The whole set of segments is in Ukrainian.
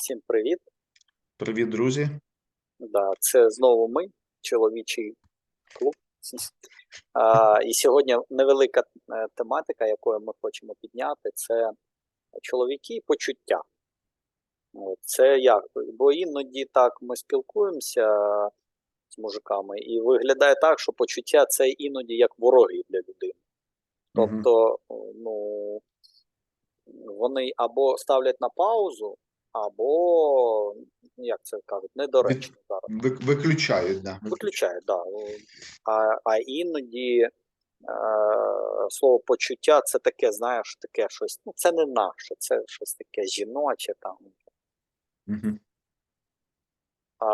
Всім привіт. Привіт, друзі. Да, це знову ми, чоловічий клуб. А, і сьогодні невелика е, тематика, якою ми хочемо підняти, це чоловіки і почуття. Це як? Бо іноді так ми спілкуємося з мужиками, і виглядає так, що почуття це іноді як вороги для людини. Тобто, ну, вони або ставлять на паузу, або, ну, як це кажуть, недоречно зараз. Виключають, да. Виключають. Да. А, а іноді е, слово почуття це таке, знаєш, таке щось. Ну, це не наше, це щось таке жіноче там. Мгм. А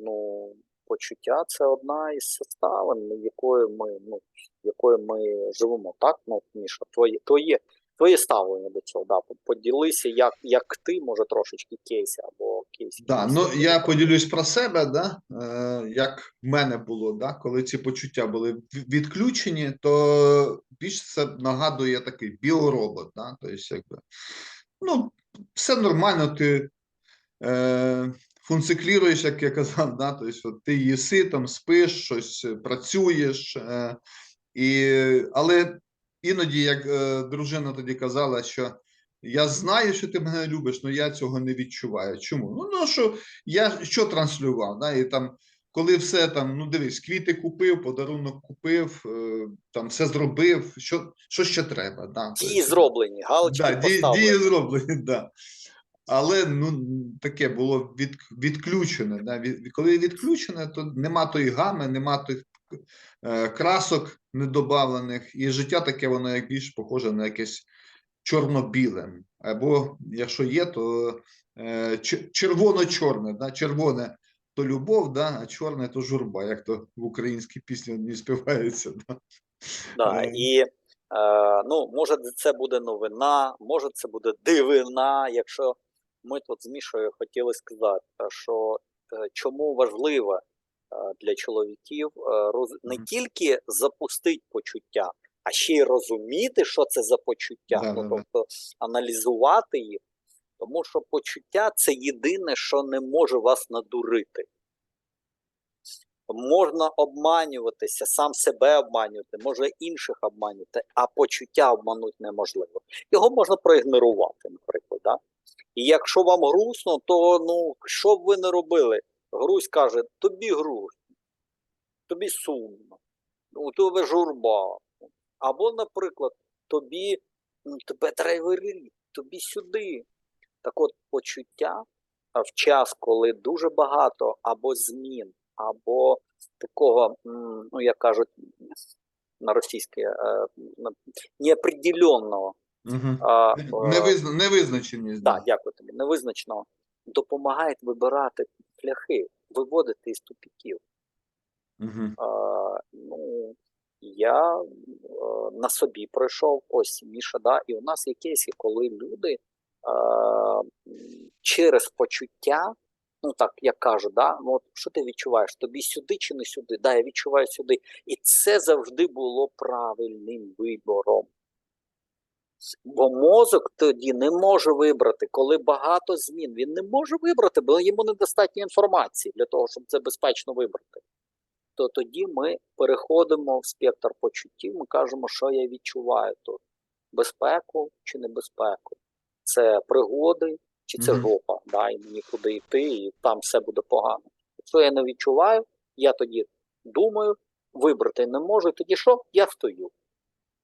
ну, почуття це одна із составин, якою ми, ну, якою ми живемо. Так, ну, Міша, твоє, твоє, твоє ставлення до цього. Да. Поділися, як, як ти, може, трошечки кейси або кейси. Да, ну я поділюсь про себе, да, е, як в мене було, да, коли ці почуття були відключені, то більш це нагадує такий біоробот, да, тобто, якби, ну, все нормально, ти е, функцікліруєш, як я казав, да, тобто, от ти їси, там, спиш, щось е, працюєш, е, і, але іноді, як е, дружина тоді казала, що я знаю, що ти мене любиш, але я цього не відчуваю. Чому? Ну, ну що я що транслював? Да? І там, коли все там, ну дивись, квіти купив, подарунок купив, е, там все зробив, що, що ще треба? Да? Дії зроблені, галочки да, дії, поставлені. дії зроблені, да. Але ну таке було від, відключене. Да? Від, коли відключене, то нема тої гами, нема тих красок недобавлених, і життя таке, воно як більш похоже на якесь чорно-біле. Або якщо є, то е, червоно-чорне. Да? Червоне то любов, да? а чорне то журба, як то в українській пісні не співається. Да? Да, Е. і е, ну, може це буде новина, може це буде дивина, якщо ми тут з Мішою хотіли сказати, е, що е, чому важливо е, для чоловіків е, не тільки запустити почуття, а ще й розуміти, що це за почуття, Да, ну, тобто аналізувати їх, тому що почуття це єдине, що не може вас надурити. Можна обманюватися, сам себе обманювати, може інших обманювати, а почуття обманути неможливо. Його можна проігнорувати, наприклад. Да? І якщо вам грустно, то ну, що б ви не робили? Грусть каже, тобі грустно, тобі сумно, у тебе журба. Або, наприклад, тобі тебе вирішити, тобі сюди. Так от почуття в час, коли дуже багато або змін, або такого, ну як кажуть на російське, е, неопределенного, Угу. а, Невизна, невизначеність. да, дякую тобі, невизначеного, допомагають вибирати шляхи, виводити із тупіків. Угу. А, ну, я е, на собі пройшов ось Міша, да, і у нас є кейси, коли люди м, через почуття, ну так як кажуть, да, ну, от, що ти відчуваєш? Тобі сюди чи не сюди? Да, я відчуваю сюди. І це завжди було правильним вибором. Бо мозок тоді не може вибрати, коли багато змін. Він не може вибрати, бо йому недостатньо інформації для того, щоб це безпечно вибрати то тоді ми переходимо в спектр почуттів, ми кажемо, що я відчуваю тут. Безпеку чи небезпеку. Це пригоди, чи це жопа, да, і мені куди йти, і там все буде погано. Якщо я не відчуваю, я тоді думаю, вибрати не можу, тоді що? Я стою.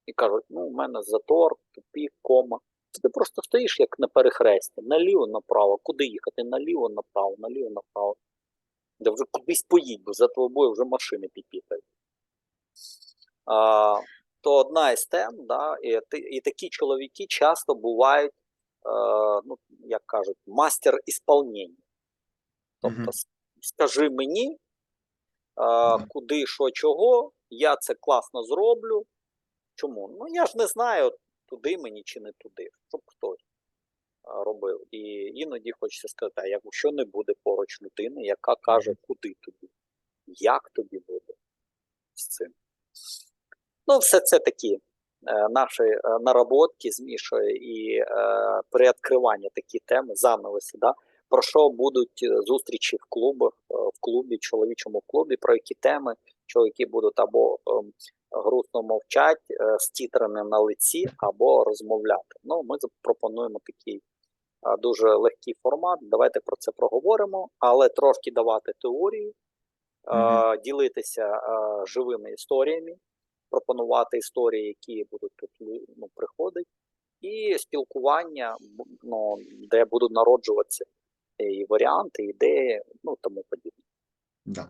І кажуть, ну, у мене затор, тупік, кома. Ти просто стоїш як на перехресті, наліво, направо, куди їхати? Наліво, направо, наліво, направо. Да вже кудись поїдь, бо за тобою вже машини підпітають. А, то одна із тем, да, і, і такі чоловіки часто бувають, е, ну, як кажуть, мастер ісполнення. Тобто, Мгм. с- скажи мені, е, куди, що, чого, я це класно зроблю. Чому? Ну я ж не знаю, туди мені чи не туди, щоб хтось робив. І іноді хочеться сказати, а якщо не буде поруч людини, яка каже, куди тобі, як тобі буде з цим. Ну, все це такі е, наші е, наработки з Мішою і е, переоткривання такі теми, занавеси, да, про що будуть е, зустрічі в клубах, е, в клубі, чоловічому клубі, про які теми чоловіки будуть або ем, грустно мовчать е, з тітрами на лиці, або розмовляти. Ну, ми запропонуємо такий е, дуже легкий формат. Давайте про це проговоримо, але трошки давати теорію, е, Мгм. ділитися живими історіями, пропонувати історії, які будуть тут ну, приходити, і спілкування, ну, де будуть народжуватися і варіанти, ідеї, ну тому подібне. Да.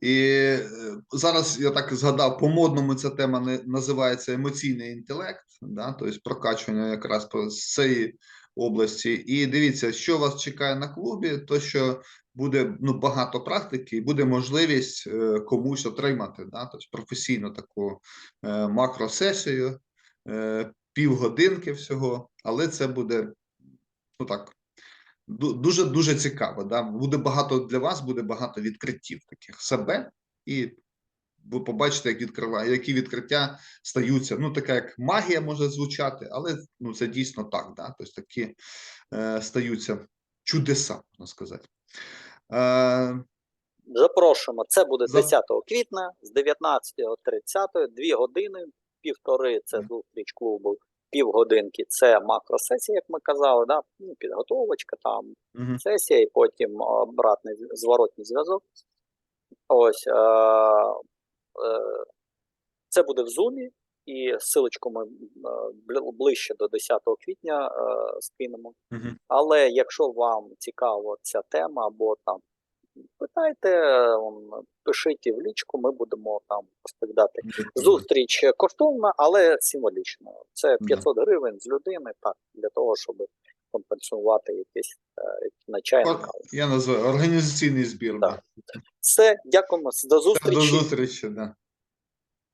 І е, зараз я так згадав, по-модному ця тема не, називається емоційний інтелект, да, тобто прокачування якраз по- з цієї області. І дивіться, що вас чекає на клубі, то що буде ну, багато практики, і буде можливість е, комусь отримати да, тобто професійну таку е, макросесію, півгодинки всього, але це буде ну так. Ду- Дуже дуже цікаво. Да? Буде багато для вас, буде багато відкриттів таких себе, і ви побачите, як відкриває, які відкриття стаються. Ну, така як магія може звучати, але ну це дійсно так. Да? Тобто такі е, стаються чудеса, можна сказати. Е, Запрошуємо. Це буде За- 10 квітня з 19.30, дві години, півтори це зустріч клубу, півгодинки це макросесія, як ми казали, да? ну, підготовочка, там мгм. сесія, і потім обратний з- зворотній зв'язок. Ось е, е, це буде в зумі, і силочку ми е, ближче до 10 квітня е, скинемо. Мгм. Але якщо вам цікава ця тема, або там питайте, пишіть в лічку, ми будемо там розповідати. Зустріч коштовна, але символічна. Це Да. 500 гривень з людини, так, для того, щоб компенсувати якісь е, на чай, на О, каву. Я називаю організаційний збір. Так. Все, дякуємо. До зустрічі. До зустрічі. зустрічі. Да.